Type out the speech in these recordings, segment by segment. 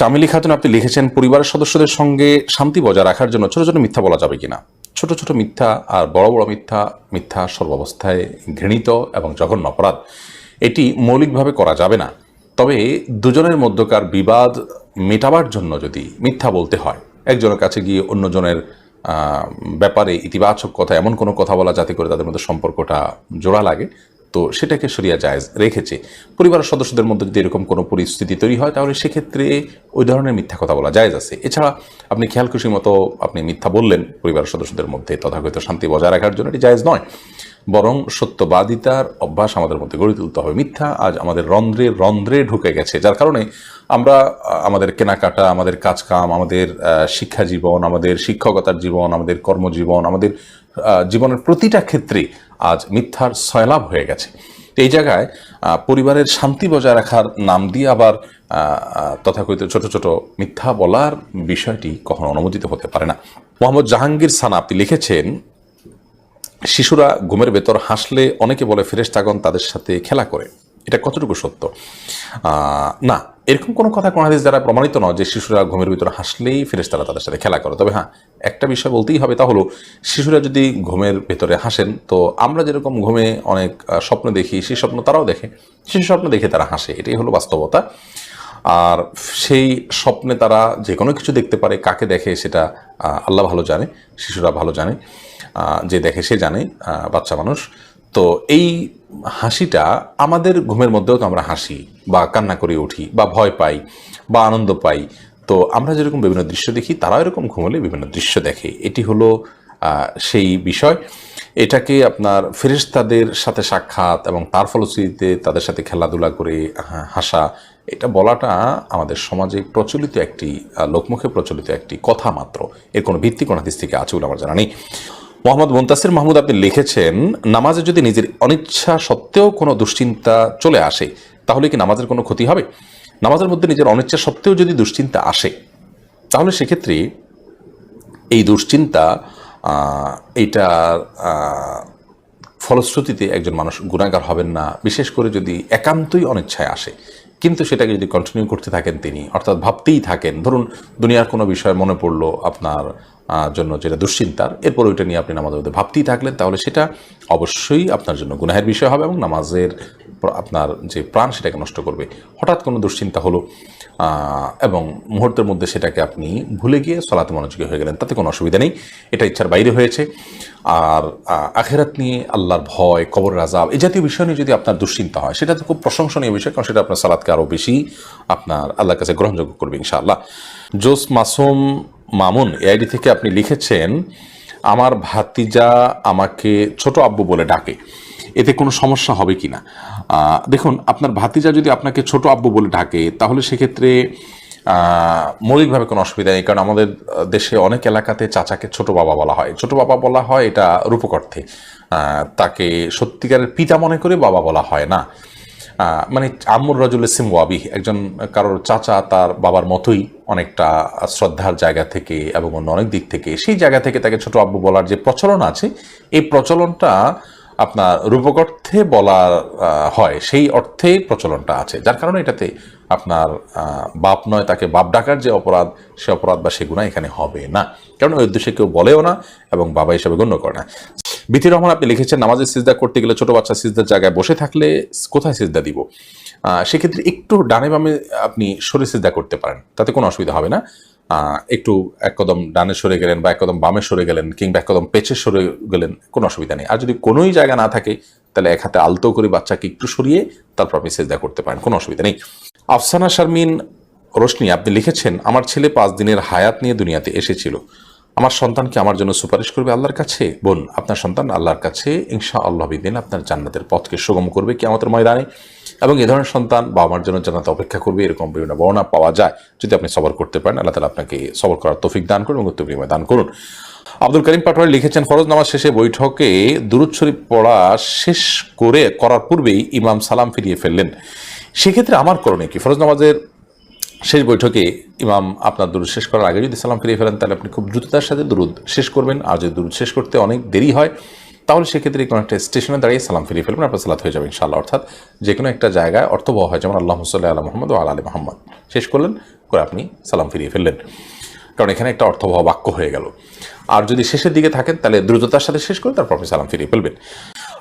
চামেলি খাতুন আপনি লিখেছেন, পরিবারের সদস্যদের সঙ্গে শান্তি বজায় রাখার জন্য ছোট ছোট মিথ্যা বলা যাবে কিনা? ছোট ছোট মিথ্যা আর বড় বড় মিথ্যা মিথ্যা সর্বাবস্থায় ঘৃণিত এবং জঘন্য অপরাধ, এটি মৌলিকভাবে করা যাবে না। তবে দুজনের মধ্যকার বিবাদ মেটাবার জন্য যদি মিথ্যা বলতে হয়, একজনের কাছে গিয়ে অন্যজনের ব্যাপারে ইতিবাচক কথা, এমন কোনো কথা বলা যাতে করে তাদের মধ্যে সম্পর্কটা জোড়া লাগে তো সেটাকে সরিয়া জায়েজ রেখেছে। পরিবারের সদস্যদের মধ্যে যদি এরকম কোনো পরিস্থিতি তৈরি হয়, তাহলে সেক্ষেত্রে ওই ধরনের মিথ্যা কথা বলা জায়েজ আছে। এছাড়া আপনি খেয়াল খুশি মতো আপনি মিথ্যা বললেন পরিবারের সদস্যদের মধ্যে, তথাকথিত শান্তি বজায় রাখার জন্য এটি জায়েজ নয়। বরং সত্যবাদিতার অভ্যাস আমাদের মধ্যে গড়ে তুলতে হবে। মিথ্যা আজ আমাদের রন্ধ্রে রন্ধ্রে ঢুকে গেছে, যার কারণে আমরা আমাদের কেনাকাটা, আমাদের কাজকাম, আমাদের শিক্ষা জীবন আমাদের শিক্ষকতার জীবন, আমাদের কর্মজীবন, আমাদের জীবনের প্রতিটা ক্ষেত্রে আজ মিথ্যার সয়লাভ হয়ে গেছে। এই জায়গায় পরিবারের শান্তি বজায় রাখার নাম দিয়ে আবার তথাকথিত ছোট ছোট মিথ্যা বলার বিষয়টি কখনো অনুমোদিত হতে পারে না। মোহাম্মদ জাহাঙ্গীর সানা, আপনি লিখেছেন, শিশুরা ঘুমের ভেতর হাসলে অনেকে বলে ফেরেশতাগণ তাদের সাথে খেলা করে। এটা কতটুকু সত্য? না এরকম কোনো কথা কোনো হাদিস দ্বারা প্রমাণিত নয় যে শিশুরা ঘুমের ভিতরে হাসলেই ফেরেশতারা তাদের সাথে খেলা করে। তবে হ্যাঁ একটা বিষয় বলতেই হবে তা হলো, শিশুরা যদি ঘুমের ভেতরে হাসেন, তো আমরা যেরকম ঘুমে অনেক স্বপ্ন দেখি, সেই স্বপ্ন তারাও দেখে। সেই স্বপ্ন দেখে তারা হাসে, এটাই হলো বাস্তবতা। আর সেই স্বপ্নে তারা যে কোনো কিছু দেখতে পারে, কাকে দেখে সেটা আল্লাহ ভালো জানে, শিশুরা ভালো জানে যে দেখে সে জানে বাচ্চা মানুষ। তো এই হাসিটা আমাদের ঘুমের মধ্যেও তো আমরা হাসি বা কান্না করে উঠি বা ভয় পাই বা আনন্দ পাই। তো আমরা যেরকম বিভিন্ন দৃশ্য দেখি, তারাও এরকম ঘুমলে বিভিন্ন দৃশ্য দেখে। এটি হলো সেই বিষয়। এটাকে আপনার ফেরেশতাদের সাথে সাক্ষাৎ এবং তার ফলশ্রুতিতে তাদের সাথে খেলাধুলা করে হাসা, এটা বলাটা আমাদের সমাজে প্রচলিত একটি লোকমুখে প্রচলিত একটি কথা মাত্র। এর কোনো ভিত্তি, কোনো হাদিস থেকে আছে বলে আমার জানা নেই। মোহাম্মদ মুন্তাসির মাহমুদ আপনি লিখেছেন, নামাজে যদি নিজের অনিচ্ছা সত্ত্বেও কোনো দুশ্চিন্তা চলে আসে, তাহলে কি নামাজের কোনো ক্ষতি হবে? নামাজের মধ্যে নিজের অনিচ্ছা সত্ত্বেও যদি দুশ্চিন্তা আসে, তাহলে সেক্ষেত্রে এই দুশ্চিন্তা এইটার ফলশ্রুতিতে একজন মানুষ গুণাগার হবেন না। বিশেষ করে যদি একান্তই অনিচ্ছায় আসে। কিন্তু সেটাকে যদি কন্টিনিউ করতে থাকেন তিনি, অর্থাৎ ভাবতেই থাকেন, ধরুন দুনিয়ার কোনো বিষয় মনে পড়ল আপনার জন্য যেটা দুশ্চিন্তার, এরপর ওইটা নিয়ে আপনি নামাজের মধ্যে ভাবতেই থাকলেন, তাহলে সেটা অবশ্যই আপনার জন্য গুনাহের বিষয় হবে এবং নামাজের আপনার যে প্রাণ সেটাকে নষ্ট করবে। হঠাৎ কোনো দুশ্চিন্তা হলো এবং মুহূর্তের মধ্যে সেটাকে আপনি ভুলে গিয়ে সলাতে মনোযোগী হয়ে গেলেন, তাতে কোনো অসুবিধা নেই, এটা ইচ্ছার বাইরে হয়েছে। আর আখেরাত নিয়ে আল্লাহর ভয়, কবর রাজাব এই জাতীয় বিষয় নিয়ে যদি আপনার দুশ্চিন্তা হয়, সেটা তো খুব প্রশংসনীয় বিষয়, কারণ সেটা আপনার সালাদকে আরও বেশি আপনার আল্লাহর কাছে গ্রহণযোগ্য করবে ইনশাআল্লাহ। জোস মাসুম মামুন, এআইডি থেকে আপনি লিখেছেন, আমার ভাতিজা আমাকে ছোট আব্বু বলে ডাকে। এতে কোনো সমস্যা হবে কি না দেখুন, আপনার ভাতিজা যদি আপনাকে ছোট আব্বু বলে ডাকে, তাহলে সেক্ষেত্রে মৌলিকভাবে কোনো অসুবিধা নেই, কারণ আমাদের দেশে অনেক এলাকাতে চাচাকে ছোট বাবা বলা হয়। ছোট বাবা বলা হয় এটা রূপক অর্থে। তাকে সত্যিকারের পিতা মনে করে বাবা বলা হয় না। মানে আম্মুর রাজুল ইসিম ওয়াবি, একজন কারোর চাচা তার বাবার মতোই অনেকটা শ্রদ্ধার জায়গা থেকে এবং অন্য অনেক দিক থেকে, সেই জায়গা থেকে তাকে ছোট আব্বু বলার যে প্রচলন আছে, এই প্রচলনটা আপনার রূপক অর্থে বলা হয়, সেই অর্থে প্রচলনটা আছে। যার কারণে এটাতে আপনার বাপ নয়, তাকে বাপ ডাকার যে অপরাধ, সে অপরাধ বা সে গুণা এখানে হবে না। কারণ ওই উদ্দেশ্যে কেউ বলেও না এবং বাবা হিসাবে গণ্য করে না। বিথি রহমান, আপনি লিখেছেন, নামাজের সিজদা করতে গেলে ছোট বাচ্চা সিজদার জায়গায় বসে থাকলে কোথায় সিজদা দিব? সেক্ষেত্রে একটু ডানে বামে আপনি সরে সিজদা করতে পারেন। তাতে কোনো অসুবিধা হবে না। একটু এক কদম ডানে সরে গেলেন বা এক কদম বামে সরে গেলেন কিংবা এক কদম পেছে সরে গেলেন, কোনো অসুবিধা নেই। আর যদি কোনোই জায়গা না থাকে, তাহলে এক হাতে আলতো করে বাচ্চাকে একটু সরিয়ে তারপর আপনি সেজদা করতে পারেন, কোনো অসুবিধা নেই। আফসানা শারমিন রোশনি, আপনি লিখেছেন, আমার ছেলে পাঁচ দিনের হায়াত নিয়ে দুনিয়াতে এসেছিল। আমার সন্তানকে আমার জন্য সুপারিশ করবে আল্লাহর কাছে? বোন, আপনার সন্তান আল্লাহর কাছে ইনশা আল্লাহ আপনার জান্নাতের পথকে সুগম করবে কি আমাদের ময়দানে। এবং এ ধরনের সন্তান বাবা মার জন্য জান্নাতে অপেক্ষা করবে, এরকম বিভিন্ন বর্ণনা পাওয়া যায়। যদি আপনি সবর করতে পারেন, আল্লাহ তালা আপনাকে সবর করার তৌফিক দান করুন এবং উত্তর দান করুন। আব্দুল করিম পাটোয়ারি লিখেছেন, ফরজ নামাজ শেষে বৈঠকে দুরুদ শরীফ পড়া শেষ করে, করার পূর্বেই ইমাম সালাম ফিরিয়ে ফেললেন। সেক্ষেত্রে আমার করণীয় কি? ফরজ নামাজের শেষ বৈঠকে ইমাম আপনার দুরুদ শেষ করার আগে যদি সালাম ফিরিয়ে ফেলেন, তাহলে আপনি খুব দ্রুততার সাথে দুরুদ শেষ করবেন। আর যদি দুরুদ শেষ করতে অনেক দেরি হয় তাহলে সেক্ষেত্রে কোনো একটা স্টেশনে দাঁড়িয়ে সালাম ফিরিয়ে ফেলবেন, আপনার সালাত হয়ে যাবে ইনশাআল্লাহ। অর্থাৎ যে কোনো একটা জায়গায় অর্থবহ হয়, যেমন আল্লাহ সাল্লাহ আল্লাহ মোহাম্মদ ও আল আলী মোহাম্মদ। শেষ করলেন, করে আপনি সালাম ফিরিয়ে ফেললেন। কারণ এখানে একটা অর্থবহ বাক্য হয়ে গেল। আর যদি শেষের দিকে থাকেন, তাহলে দ্রুততার সাথে শেষ করে তারপর আপনি সালাম ফিরিয়ে ফেলবেন।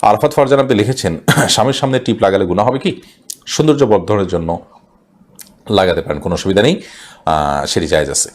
আরফাত ফারজান আপনি লিখেছেন, স্বামীর সামনে টিপ লাগালে গুণা হবে কি? সৌন্দর্য বর্ধনের জন্য লাগাতে পারেন, কোনো অসুবিধা নেই। সেটি জায়জ আছে।